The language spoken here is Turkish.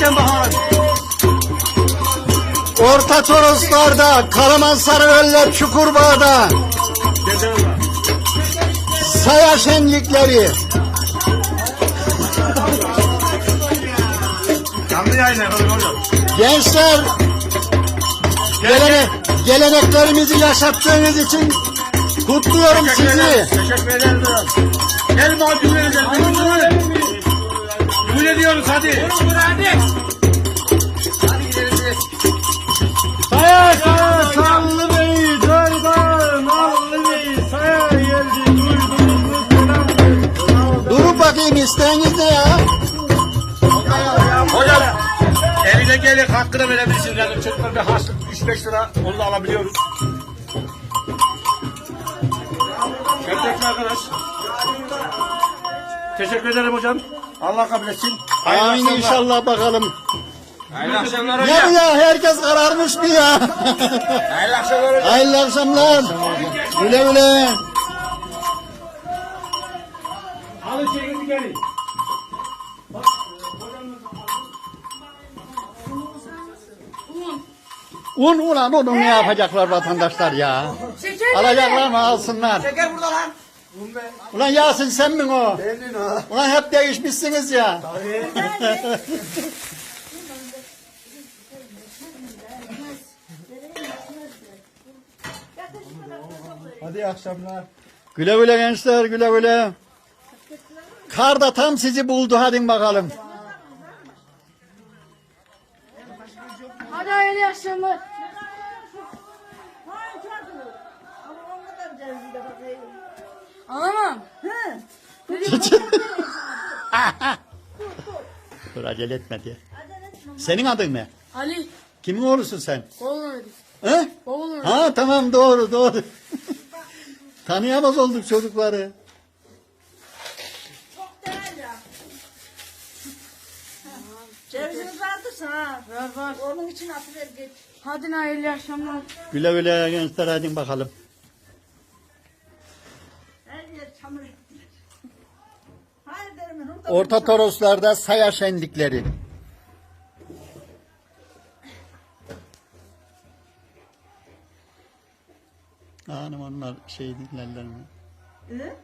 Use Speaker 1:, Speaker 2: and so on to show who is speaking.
Speaker 1: Sen bakalım.
Speaker 2: Orta Toroslar'da, Karaman Sarıveller Çukurbağ'da saya şenlikleri. Gençler gelene, geleneklerimizi yaşattığınız için kutluyorum
Speaker 1: Teşekkür
Speaker 2: sizi.
Speaker 1: Teşekkür ederiz. Gel vereceğiz. Düğün ediyoruz hadi.
Speaker 2: Durun bakayım isteğiniz ne ya?
Speaker 1: Hocam eline gelir hakkını verebilirsiniz. Yani çocuklar bir harçlık 3-5 lira onu da alabiliyoruz. Şevket arkadaş. Teşekkür ederim hocam. Allah kabul etsin. Hayırlı
Speaker 2: Amin
Speaker 1: akşamlar.
Speaker 2: inşallah bakalım.
Speaker 1: Hayırlı akşamlar hocam.
Speaker 2: bu ya herkes kararmış mı ya?
Speaker 1: Hayırlı akşamlar hocam.
Speaker 2: Hayırlı akşamlar. Güle güle.
Speaker 3: Geri.
Speaker 2: Un ulan onu ne yapacaklar vatandaşlar ya? Alacaklar mı alsınlar?
Speaker 4: Şeker burada lan.
Speaker 2: Ulan Yasin sen mi o? Benim o. Ulan hep değişmişsiniz ya.
Speaker 4: Hadi iyi akşamlar.
Speaker 2: güle güle gençler güle güle. Kar da tam sizi buldu hadi bakalım.
Speaker 5: Hadi hayırlı akşamlar. Anlamam.
Speaker 2: Dur acele etme diye. Senin adın ne?
Speaker 5: Ali.
Speaker 2: Kimin oğlusun sen?
Speaker 5: Oğlum öyle.
Speaker 2: He?
Speaker 5: Oğlum.
Speaker 2: Ha tamam doğru doğru. Tanıyamaz olduk çocukları.
Speaker 4: Ceviziniz vardır sana.
Speaker 5: Var var.
Speaker 4: Onun için atıver geç.
Speaker 5: Hadi hayırlı akşamlar.
Speaker 2: Güle güle gençler hadi bakalım.
Speaker 4: Her yer çamur ettiler. Hayır derim orada
Speaker 2: Orta Toroslar'da saya şenlikleri. Hanım onlar şey dinlerler mi?
Speaker 4: Hı?